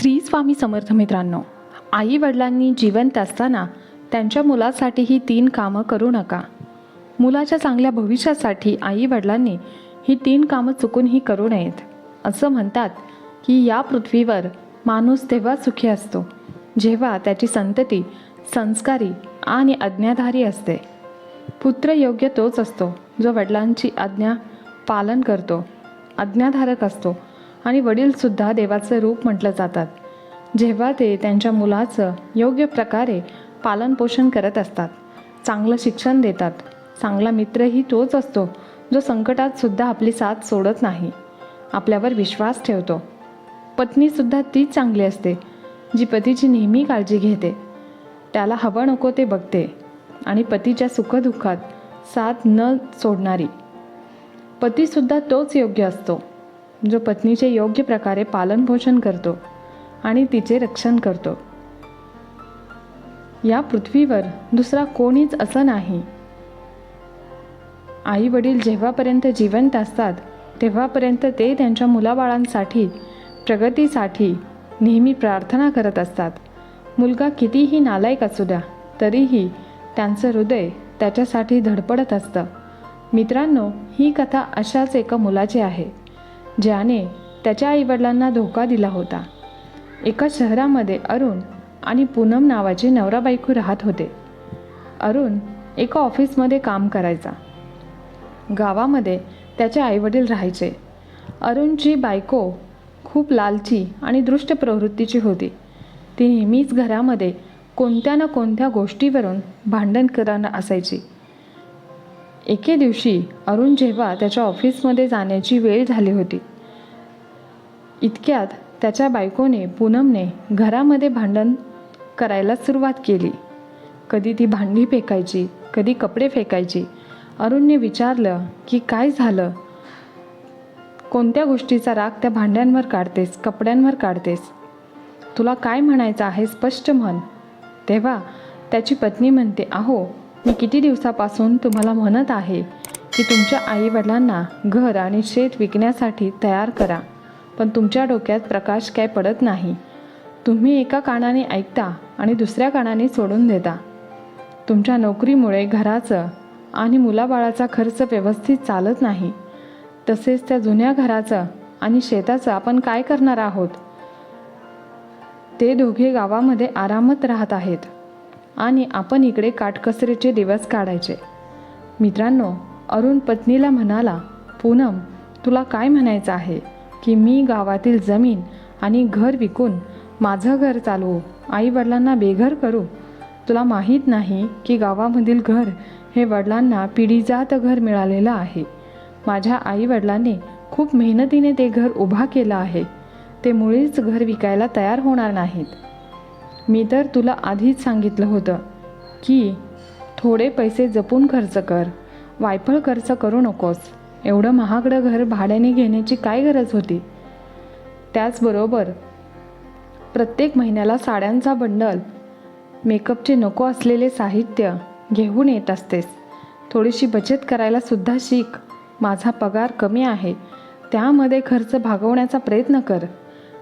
श्री स्वामी समर्थ मित्रांनो आई वडिलांनी जिवंत असताना त्यांच्या मुलासाठी ही तीन कामं करू नका. मुलाच्या चांगल्या भविष्यासाठी आई वडिलांनी ही तीन कामं चुकूनही करू नयेत असं म्हणतात की या पृथ्वीवर माणूस तेव्हा सुखी असतो जेव्हा त्याची संतती संस्कारी आणि आज्ञाधारी असते. पुत्र योग्य तोच असतो जो वडिलांची आज्ञा पालन करतो आज्ञाधारक असतो आणि वडीलसुद्धा देवाचं रूप म्हटलं जातात. जेव्हा ते त्यांच्या मुलाचं योग्य प्रकारे पालनपोषण करत असतात चांगलं शिक्षण देतात चांगला मित्रही तोच असतो जो संकटातसुद्धा आपली साथ सोडत नाही. आपल्यावर विश्वास ठेवतो. पत्नीसुद्धा तीच चांगली असते जी पतीची नेहमी काळजी घेते. त्याला हवं नको ते बघते आणि पतीच्या सुखदुःखात साथ न सोडणारी. पतीसुद्धा तोच योग्य असतो. जो पत्नीचे योग्य प्रकारे पालनपोषण करतो आणि तिचे रक्षण करतो. या पृथ्वीवर दुसरा कोणीच असं नाही. आई वडील जेव्हापर्यंत जिवंत असतात तेव्हापर्यंत ते त्यांच्या मुलाबाळांसाठी प्रगतीसाठी नेहमी प्रार्थना करत असतात. मुलगा कितीही नालायक असू द्या तरीही त्यांचं हृदय त्याच्यासाठी धडपडत असतं. मित्रांनो ही कथा अशाच एका मुलाची आहे. ज्याने त्याच्या आईवडिलांना धोका दिला होता. एका शहरामध्ये अरुण आणि पूनम नावाचे नवरा बायको राहत होते. अरुण एका ऑफिसमध्ये काम करायचा. गावामध्ये त्याचे आईवडील राहायचे. अरुणची बायको खूप लालची आणि दृष्ट प्रवृत्तीची होती. ती नेहमीच घरामध्ये कोणत्या ना कोणत्या गोष्टीवरून भांडण करणं असायची. एके दिवशी अरुण जेव्हा त्याच्या ऑफिसमध्ये जाण्याची वेळ झाली होती. इतक्यात त्याच्या बायकोने पूनमने घरामध्ये भांडण करायला सुरुवात केली. कधी ती भांडी फेकायची कधी कपडे फेकायची. अरुणने विचारलं की काय झालं? कोणत्या गोष्टीचा राग त्या भांड्यांवर काढतेस कपड्यांवर काढतेस? तुला काय म्हणायचं आहे स्पष्ट म्हण. तेव्हा त्याची पत्नी म्हणते अहो मी किती दिवसापासून तुम्हाला म्हणत आहे की तुमच्या आईवडिलांना घर आणि शेत विकण्यासाठी तयार करा पण तुमच्या डोक्यात प्रकाश काय पडत नाही. तुम्ही एका कानाने ऐकता आणि दुसऱ्या कानाने सोडून देता. तुमच्या नोकरीमुळे घराचं आणि मुलाबाळाचा खर्च व्यवस्थित चालत नाही. तसेच त्या जुन्या घराचं आणि शेताचं आपण काय करणार आहोत? ते दोघे गावामध्ये आरामात राहत आहेत. आणि आपण इकडे काटकसरीचे दिवस काढायचे. मित्रांनो अरुण पत्नीला म्हणाला पूनम तुला काय म्हणायचं आहे? की मी गावातील जमीन आणि घर विकून माझं घर चालवू आईवडिलांना बेघर करू? तुला माहीत नाही की गावामधील घर हे वडिलांना पिढीजात घर मिळालेलं आहे. माझ्या आईवडिलांनी खूप मेहनतीने ते घर उभा केलं आहे. ते मुळीच घर विकायला तयार होणार नाहीत. मी तर तुला आधीच सांगितलं होतं की थोडे पैसे जपून खर्च कर. वायफळ खर्च करू नकोस. एवढं महागडं घर भाड्याने घेण्याची काय गरज होती? त्याचबरोबर प्रत्येक महिन्याला साड्यांचा बंडल मेकअपचे नको असलेले साहित्य घेऊन येत असतेस. थोडीशी बचत करायला सुद्धा शिक. माझा पगार कमी आहे. त्यामध्ये खर्च भागवण्याचा प्रयत्न कर.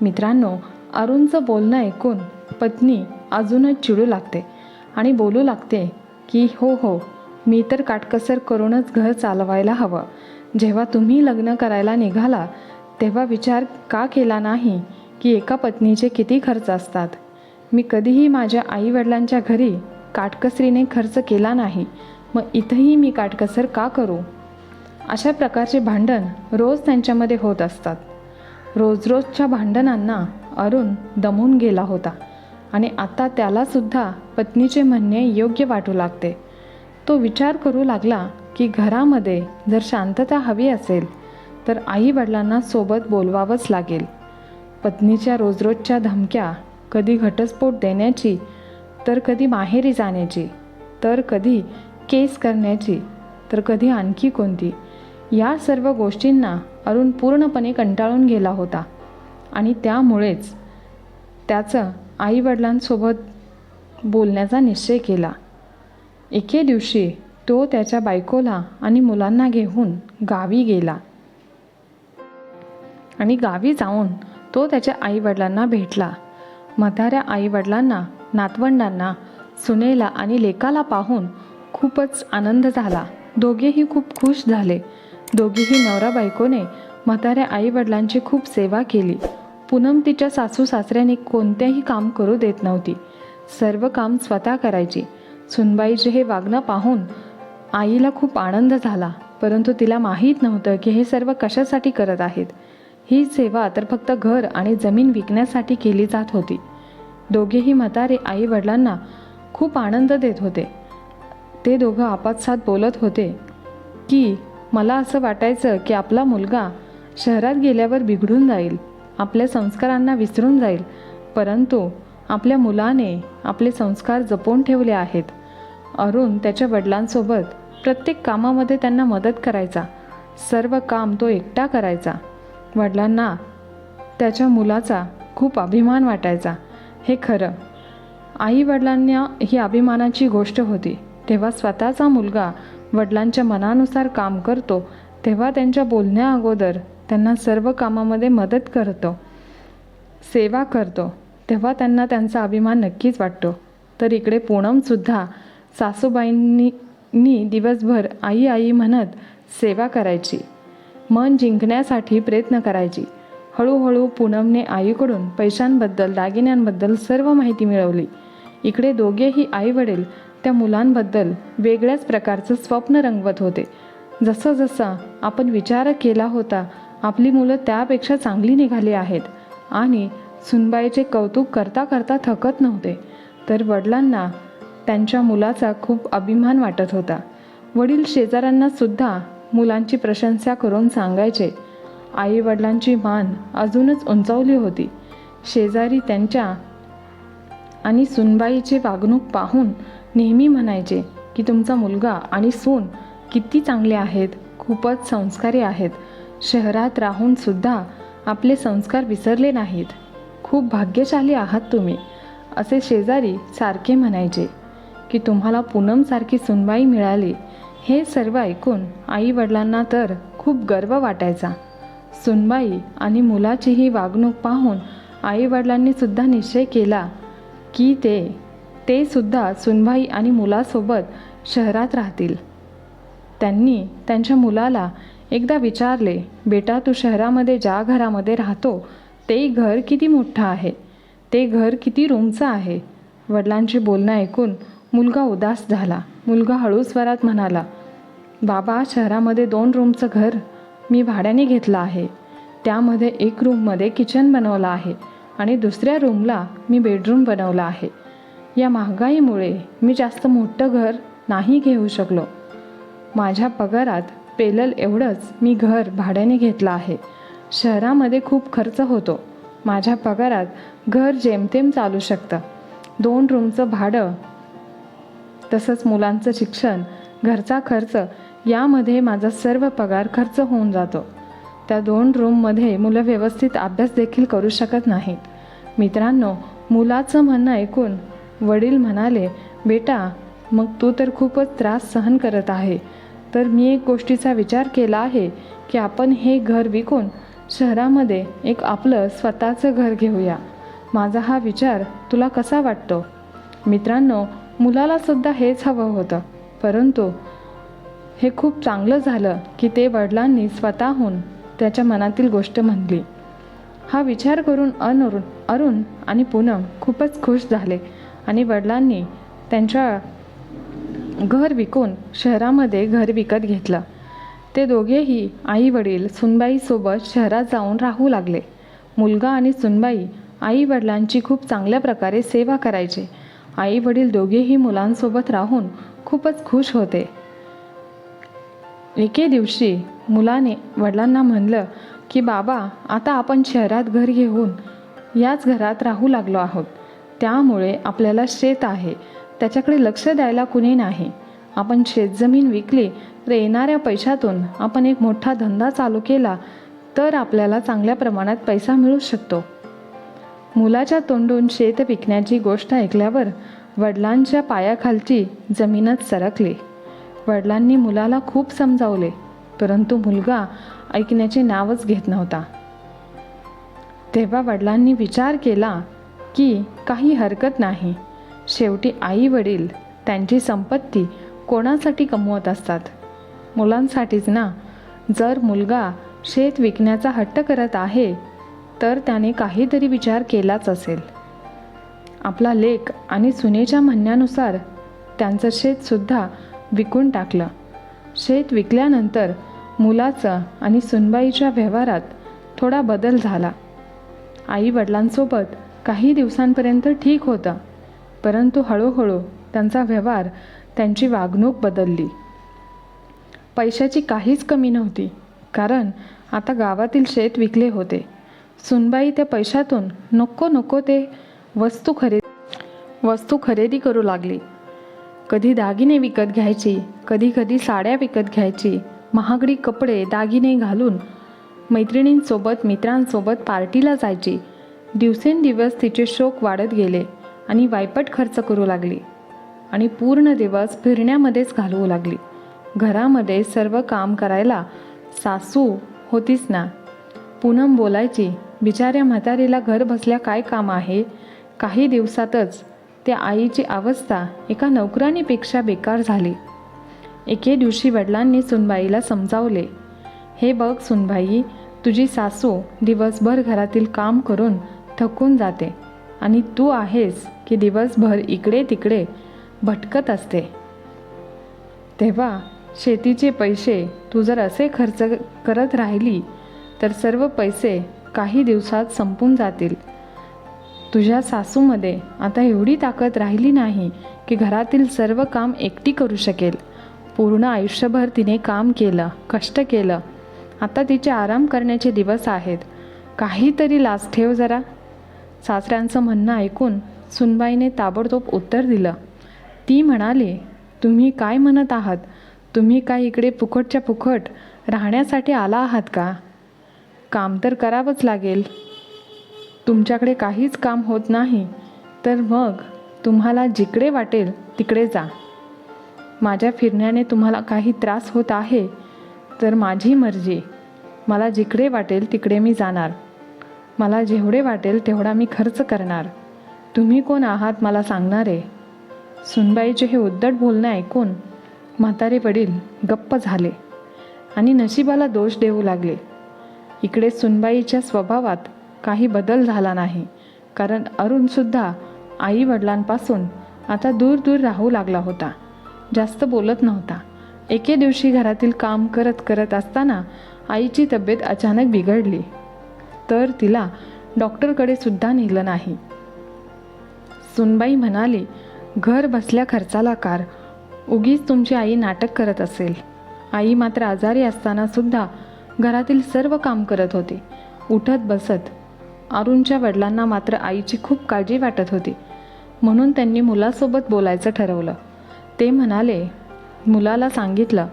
मित्रांनो अरुणचं बोलणं ऐकून पत्नी अजूनच चिडू लागते आणि बोलू लागते की हो हो मी तर काटकसर करूनच घर चालवायला हवं. जेव्हा तुम्ही लग्न करायला निघाला तेव्हा विचार का केला नाही की एका पत्नीचे किती खर्च असतात? मी कधीही माझ्या आईवडिलांच्या घरी काटकसरीने खर्च केला नाही. मग इथंही मी काटकसर का करू? अशा प्रकारचे भांडण रोज त्यांच्यामध्ये होत असतात. रोज रोजच्या भांडणांना अरुण दमून गेला होता आणि आता त्यालासुद्धा पत्नीचे म्हणणे योग्य वाटू लागते. तो विचार करू लागला की घरामध्ये जर शांतता हवी असेल तर आईवडिलांना सोबत बोलवावंच लागेल. पत्नीच्या रोजरोजच्या धमक्या कधी घटस्फोट देण्याची तर कधी माहेरी जाण्याची तर कधी केस करण्याची तर कधी आणखी कोणती या सर्व गोष्टींना अरुण पूर्णपणे कंटाळून गेला होता. आणि त्यामुळेच त्याचं आईवडिलांसोबत बोलण्याचा निश्चय केला. एके दिवशी तो त्याच्या बायकोला आणि मुलांना घेऊन गावी गेला. आणि गावी जाऊन तो तो त्याच्या आईवडिलांना भेटला. म्हाताऱ्या आईवडिलांना नातवंडांना सुनेला आणि लेकाला पाहून खूपच आनंद झाला. दोघेही खूप खुश झाले. दोघेही नवरा बायकोने म्हाताऱ्या आईवडिलांची खूप सेवा केली. पूनम तिच्या सासू सासऱ्याने कोणतेही काम करू देत नव्हती. सर्व काम स्वतः करायची. सुनबाईचे हे वागणं पाहून आईला खूप आनंद झाला परंतु तिला माहीत नव्हतं की हे सर्व कशासाठी करत आहेत. ही सेवा तर फक्त घर आणि जमीन विकण्यासाठी केली जात होती. दोघेही म्हातारे आई वडिलांना खूप आनंद देत होते. ते दोघं आपापसात बोलत होते की मला असं वाटायचं की आपला मुलगा शहरात गेल्यावर बिघडून जाईल. आपल्या संस्कारांना विसरून जाईल. परंतु आपल्या मुलाने आपले संस्कार जपून ठेवले आहेत. अरुण त्याच्या वडिलांसोबत प्रत्येक कामामध्ये त्यांना मदत करायचा. सर्व काम तो एकटा करायचा. वडिलांना त्याच्या मुलाचा खूप अभिमान वाटायचा. हे खरं. आई वडिलांना ही अभिमानाची गोष्ट होती. तेव्हा स्वतःचा मुलगा वडिलांच्या मनानुसार काम करतो तेव्हा त्यांच्या बोलण्या अगोदर त्यांना सर्व कामामध्ये मदत करतो सेवा करतो तेव्हा त्यांना त्यांचा अभिमान नक्कीच वाटतो. तर इकडे पूनमसुद्धा सासूबाईंनी दिवसभर आई आई म्हणत सेवा करायची मन जिंकण्यासाठी प्रयत्न करायची. हळूहळू पूनमने आईकडून पैशांबद्दल दागिन्यांबद्दल सर्व माहिती मिळवली. इकडे दोघेही आई वडील त्या मुलांबद्दल वेगळ्याच प्रकारचं स्वप्न रंगवत होते. जसं जसं आपण विचार केला होता आपली मुलं त्यापेक्षा चांगली निघाली आहेत. आणि सुनबाईचे कौतुक करता करता थकत नव्हते. तर वडिलांना त्यांच्या मुलाचा खूप अभिमान वाटत होता. वडील शेजाऱ्यांना सुद्धा मुलांची प्रशंसा करून सांगायचे. आई वडिलांची मान अजूनच उंचावली होती. शेजारी त्यांच्या आणि सुनबाईचे वागणूक पाहून नेहमी म्हणायचे की तुमचा मुलगा आणि सून किती चांगले आहेत. खूपच संस्कारी आहेत. शहरात राहून सुद्धा आपले संस्कार विसरले नाहीत. खूप भाग्यशाली आहात तुम्ही असे शेजारी सारखे म्हणायचे की तुम्हाला पूनमसारखी सुनबाई मिळाली हे सर्व ऐकून आईवडिलांना तर खूप गर्व वाटायचा. सुनबाई आणि मुलाची ही वागणूक पाहून आईवडिलांनीसुद्धा निश्चय केला की ते ते सुद्धा सुनबाई आणि मुलासोबत शहरात राहतील. त्यांनी त्यांच्या मुलाला एकदा विचारले बेटा तू शहरामध्ये ज्या घरामध्ये राहतो ते घर किती मोठं आहे? ते घर किती रूमचं आहे? वडिलांचे बोलणं ऐकून मुलगा उदास झाला. मुलगा हळू स्वरात म्हणाला बाबा शहरामध्ये दोन रूमचं घर मी भाड्याने घेतलं आहे. त्यामध्ये एक रूममध्ये किचन बनवलं आहे आणि दुसऱ्या रूमला मी बेडरूम बनवला आहे. या महागाईमुळे मी जास्त मोठं घर नाही घेऊ शकलो. माझ्या पगारात पेलल एवढंच मी घर भाड्याने घेतलं आहे. शहरामध्ये खूप खर्च होतो. माझ्या पगारात घर जेमतेम चालू शकतं. दोन रूमचं भाडं तसंच मुलांचं शिक्षण घरचा खर्च यामध्ये माझा सर्व पगार खर्च होऊन जातो. त्या दोन रूममध्ये मुलं व्यवस्थित अभ्यास देखील करू शकत नाहीत. मित्रांनो मुलाचं म्हणणं ऐकून वडील म्हणाले बेटा मग तू तर खूपच त्रास सहन करत आहे. तर मी एक गोष्टीचा विचार केला आहे की आपण हे घर विकून शहरामध्ये एक आपलं स्वतःचं घर घेऊया. माझा हा विचार तुला कसा वाटतो? मित्रांनो मुलालासुद्धा हेच हवं होतं. परंतु हे खूप चांगलं झालं की ते वडिलांनी स्वतःहून त्याच्या मनातील गोष्ट म्हणली. हा विचार करून अनरुण अरुण आणि पूनम खूपच खुश झाले आणि वडिलांनी त्यांच्या घर विकून शहरामध्ये घर विकत घेतलं. ते दोघेही आई वडील सुनबाईसोबत शहरात जाऊन राहू लागले. मुलगा आणि सुनबाई आई वडिलांची खूप चांगल्या प्रकारे सेवा करायचे. आई वडील दोघेही मुलांसोबत राहून खूपच खुश होते. एके दिवशी मुलाने वडिलांना म्हणलं की बाबा आता आपण शहरात घर घेऊन याच घरात राहू लागलो आहोत. त्यामुळे आपल्याला शेत आहे. त्याच्याकडे लक्ष द्यायला कुणी नाही. आपण शेतजमीन विकली तर येणाऱ्या पैशातून आपण एक मोठा धंदा चालू केला तर आपल्याला चांगल्या प्रमाणात पैसा मिळू शकतो. मुलाच्या तोंडून शेत विकण्याची गोष्ट ऐकल्यावर वडिलांच्या पायाखालची जमीनच सरकली. वडिलांनी मुलाला खूप समजावले परंतु मुलगा ऐकण्याचे नावच घेत नव्हता. तेव्हा वडिलांनी विचार केला की काही हरकत नाही. शेवटी आई वडील त्यांची संपत्ती कोणासाठी कमवत असतात? मुलांसाठीच ना? जर मुलगा शेत विकण्याचा हट्ट करत आहे तर त्याने काहीतरी विचार केलाच असेल. आपला लेख आणि सुनेच्या म्हणण्यानुसार त्यांचं शेतसुद्धा विकून टाकलं. शेत विकल्यानंतर मुलाचं आणि सुनबाईच्या व्यवहारात थोडा बदल झाला. आई वडिलांसोबत काही दिवसांपर्यंत ठीक होतं. परंतु हळूहळू त्यांचा व्यवहार त्यांची वागणूक बदलली. पैशाची काहीच कमी नव्हती कारण आता गावातील शेत विकले होते. सुनबाई त्या पैशातून नको नको ते वस्तू खरेदी वस्तू खरेदी करू लागली. कधी दागिने विकत घ्यायची कधी कधी साड्या विकत घ्यायची महागडी कपडे दागिने घालून मैत्रिणींसोबत मित्रांसोबत पार्टीला जायची. दिवसेंदिवस तिचे शोक वाढत गेले. आणि वायपट खर्च करू लागली. आणि पूर्ण दिवस फिरण्यामध्येच घालवू लागली. घरामध्ये सर्व काम करायला सासू होतीच ना. पूनम बोलायची बिचाऱ्या म्हातारीला घर बसल्या काय काम आहे? काही दिवसातच त्या आईची अवस्था एका नोकरानीपेक्षा बेकार झाली. एके दिवशी वडिलांनी सुनबाईला समजावले हे बघ सुनबाई तुझी सासू दिवसभर घरातील काम करून थकून जाते. आणि तू आहेस की दिवसभर इकडे तिकडे भटकत असते. तेव्हा शेतीचे पैसे तू जर असे खर्च करत राहिली तर सर्व पैसे काही दिवसात संपून जातील. तुझ्या सासूमध्ये आता एवढी ताकद राहिली नाही की घरातील सर्व काम एकटी करू शकेल. पूर्ण आयुष्यभर तिने काम केलं कष्ट केलं. आता तिचे आराम करण्याचे दिवस आहेत. काहीतरी लाज ठेव जरा. सासऱ्यांचं म्हणणं ऐकून सुनबाईने ताबडतोब उत्तर दिलं. ती म्हणाली तुम्ही काय म्हणत आहात? तुम्ही काय इकडे फुकटच्या फुकट राहण्यासाठी आला आहात का? काम तर करावंच लागेल. तुमच्याकडे काहीच काम होत नाही. तर मग तुम्हाला जिकडे वाटेल तिकडे जा. माझ्या फिरण्याने तुम्हाला काही त्रास होत आहे तर माझी मर्जी. मला जिकडे वाटेल तिकडे मी जाणार. मला जेवढे वाटेल तेवढा मी खर्च करणार. तुम्ही कोण आहात मला सांगणारे? सुनबाईचे हे उद्धट बोलणे ऐकून म्हातारे वडील गप्प झाले आणि नशिबाला दोष देऊ लागले. इकडे सुनबाईच्या स्वभावात काही बदल झाला नाही कारण अरुणसुद्धा आई वडिलांपासून आता दूर दूर राहू लागला होता. जास्त बोलत नव्हता. एके दिवशी घरातील काम करत करत असताना आईची तब्येत अचानक बिघडली. तर तिला डॉक्टरकडे सुद्धा नेलं नाही. सुनबाई म्हणाली घर बसल्या खर्चाला कार. उगीच तुमची आई नाटक करत असेल. आई मात्र आजारी असताना सुद्धा घरातील सर्व काम करत होती. उठत बसत. अरुणच्या वडिलांना मात्र आईची खूप काळजी वाटत होती. म्हणून त्यांनी मुलासोबत बोलायचं ठरवलं. ते म्हणाले मुलाला सांगितलं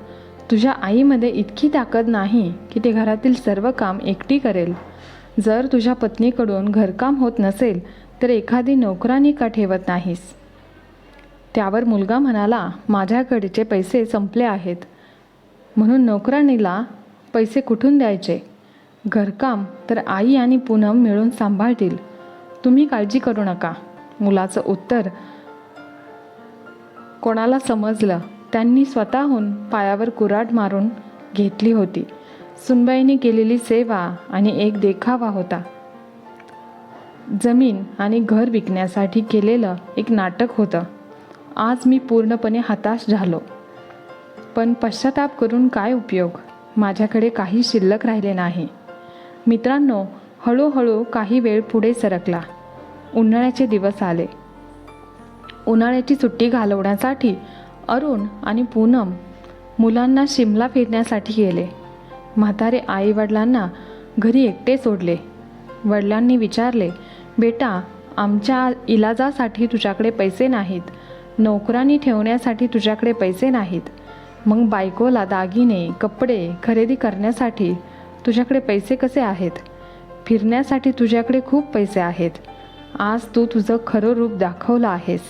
तुझ्या आईमध्ये इतकी ताकद नाही की ते घरातील सर्व काम एकटी करेल. जर तुझ्या पत्नीकडून घरकाम होत नसेल तर एखादी नोकरानी का ठेवत नाहीस? त्यावर मुलगा म्हणाला माझ्याकडचे पैसे संपले आहेत. म्हणून नोकराणीला पैसे कुठून द्यायचे? घरकाम तर आई आणि पूनम मिळून सांभाळतील. तुम्ही काळजी करू नका. मुलाचं उत्तर कोणाला समजलं त्यांनी स्वतःहून पायावर कुराड मारून घेतली होती. सुनबाईने केलेली सेवा आणि एक देखावा होता. जमीन आणि घर विकण्यासाठी केलेलं एक नाटक होतं. आज मी पूर्णपणे हताश झालो. पण पश्चाताप करून काय उपयोग? माझ्याकडे काही शिल्लक राहिले नाही. मित्रांनो हळूहळू काही वेळ पुढे सरकला. उन्हाळ्याचे दिवस आले. उन्हाळ्याची सुट्टी घालवण्यासाठी अरुण आणि पूनम मुलांना शिमला फिरण्यासाठी गेले. म्हातारे आईवडिलांना घरी एकटे सोडले. वडिलांनी विचारले बेटा आमच्या इलाजासाठी तुझ्याकडे पैसे नाहीत. नोकरांनी ठेवण्यासाठी तुझ्याकडे पैसे नाहीत. मग बायकोला दागिने कपडे खरेदी करण्यासाठी तुझ्याकडे पैसे कसे आहेत? फिरण्यासाठी तुझ्याकडे खूप पैसे आहेत. आज तू तुझं खरं रूप दाखवलं आहेस.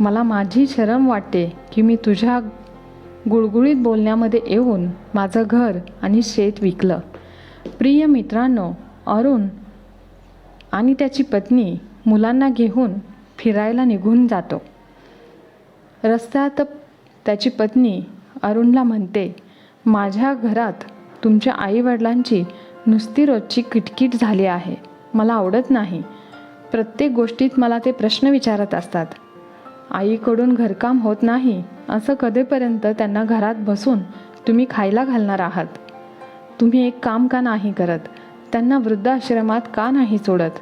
मला माझी शरम वाटते की मी तुझ्या गुळगुळीत बोलण्यामध्ये येऊन माझं घर आणि शेत विकलं. प्रिय मित्रांनो अरुण आणि त्याची पत्नी मुलांना घेऊन फिरायला निघून जातो. रस्त्यात त्याची पत्नी अरुणला म्हणते माझ्या घरात तुमच्या आईवडिलांची नुसती रोजची किटकिट झाली आहे. मला आवडत नाही. प्रत्येक गोष्टीत मला ते प्रश्न विचारत असतात. आईकडून घरकाम होत नाही असं कधीपर्यंत त्यांना घरात बसून तुम्ही खायला घालणार आहात? तुम्ही एक काम का नाही करत? त्यांना वृद्धाश्रमात का नाही सोडत?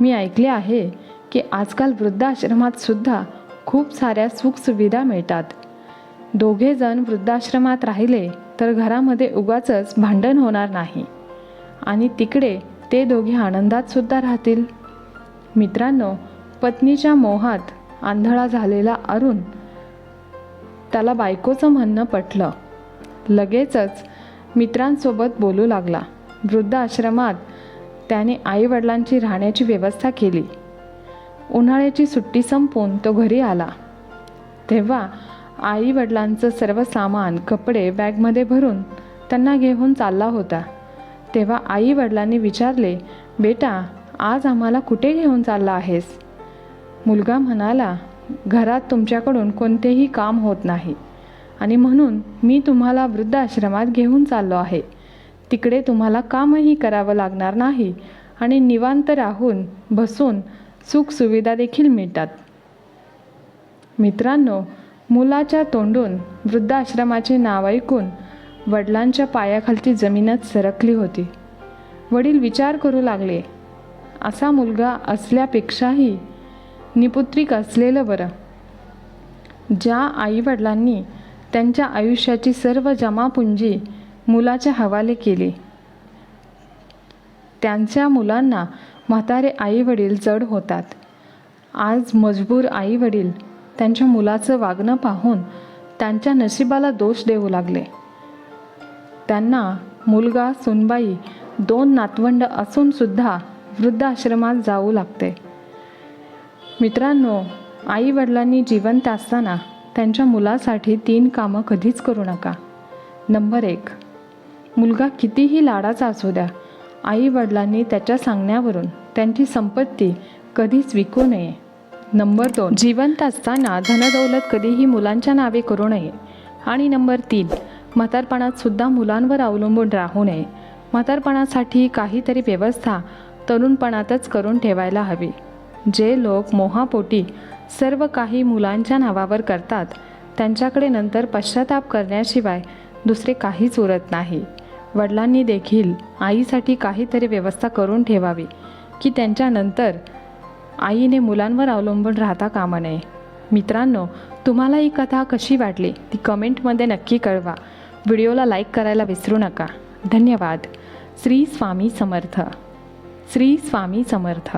मी ऐकले आहे की आजकाल वृद्धाश्रमात सुद्धा खूप साऱ्या सुखसुविधा मिळतात. दोघे जण वृद्धाश्रमात राहिले तर घरामध्ये उगाचच भांडण होणार नाही. आणि तिकडे ते दोघे आनंदात सुद्धा राहतील. मित्रांनो पत्नीच्या मोहात आंधळा झालेला अरुण. त्याला बायकोचं म्हणणं पटलं. लगेचच मित्रांसोबत बोलू लागला. वृद्धाश्रमात त्याने आईवडिलांची राहण्याची व्यवस्था केली. उन्हाळ्याची सुट्टी संपून तो घरी आला. तेव्हा आईवडिलांचं सर्व सामान कपडे बॅगमध्ये भरून त्यांना घेऊन चालला होता. तेव्हा आईवडिलांनी विचारले बेटा आज आम्हाला कुठे घेऊन चालला आहेस? मुलगा म्हणाला घरात तुमच्याकडून कोणतेही काम होत नाही. आणि म्हणून मी तुम्हाला वृद्धाश्रमात घेऊन चाललो आहे. तिकडे तुम्हाला कामही करावं लागणार नाही आणि निवांत राहून बसून सुखसुविधा देखील मिळतात. मित्रांनो मुलाच्या तोंडून वृद्धाश्रमाचे नाव ऐकून वडिलांच्या पायाखालची जमीनच सरकली होती. वडील विचार करू लागले असा मुलगा असल्यापेक्षाही निपुत्रिक असलेलं बरं. ज्या आईवडिलांनी त्यांच्या आयुष्याची सर्व जमापुंजी मुलाच्या हवाले केली. त्यांच्या मुलांना म्हातारे आईवडील जड होतात. आज मजबूर आईवडील त्यांच्या मुलाचं वागणं पाहून त्यांच्या नशिबाला दोष देऊ लागले. त्यांना मुलगा सुनबाई दोन नातवंड असूनसुद्धा वृद्धाश्रमात जाऊ लागते. मित्रांनो आई वडिलांनी जिवंत असताना त्यांच्या मुलासाठी तीन कामं कधीच करू नका. नंबर एक मुलगा कितीही लाडाचा असू द्या आई वडिलांनी त्याच्या सांगण्यावरून त्यांची संपत्ती कधीच विकू नये. नंबर दोन जिवंत असताना धनदौलत कधीही मुलांच्या नावे करू नये. आणि नंबर तीन म्हातारपणात सुद्धा मुलांवर अवलंबून राहू नये. म्हातारपणासाठी काहीतरी व्यवस्था तरुणपणातच करून ठेवायला हवी. जे लोक मोहापोटी सर्व काही मुलांच्या नावावर करतात त्यांच्याकडे नंतर पश्चाताप करण्याशिवाय दुसरे काहीच उरत नाही. वडिलांनी देखील आईसाठी काहीतरी व्यवस्था करून ठेवावी की त्यांच्यानंतर आईने मुलांवर अवलंबून राहता कामा नये. मित्रांनो तुम्हाला ही कथा कशी वाटली ती कमेंटमध्ये नक्की कळवा. व्हिडिओला लाईक करायला विसरू नका. धन्यवाद. श्री स्वामी समर्थ. श्री स्वामी समर्थ.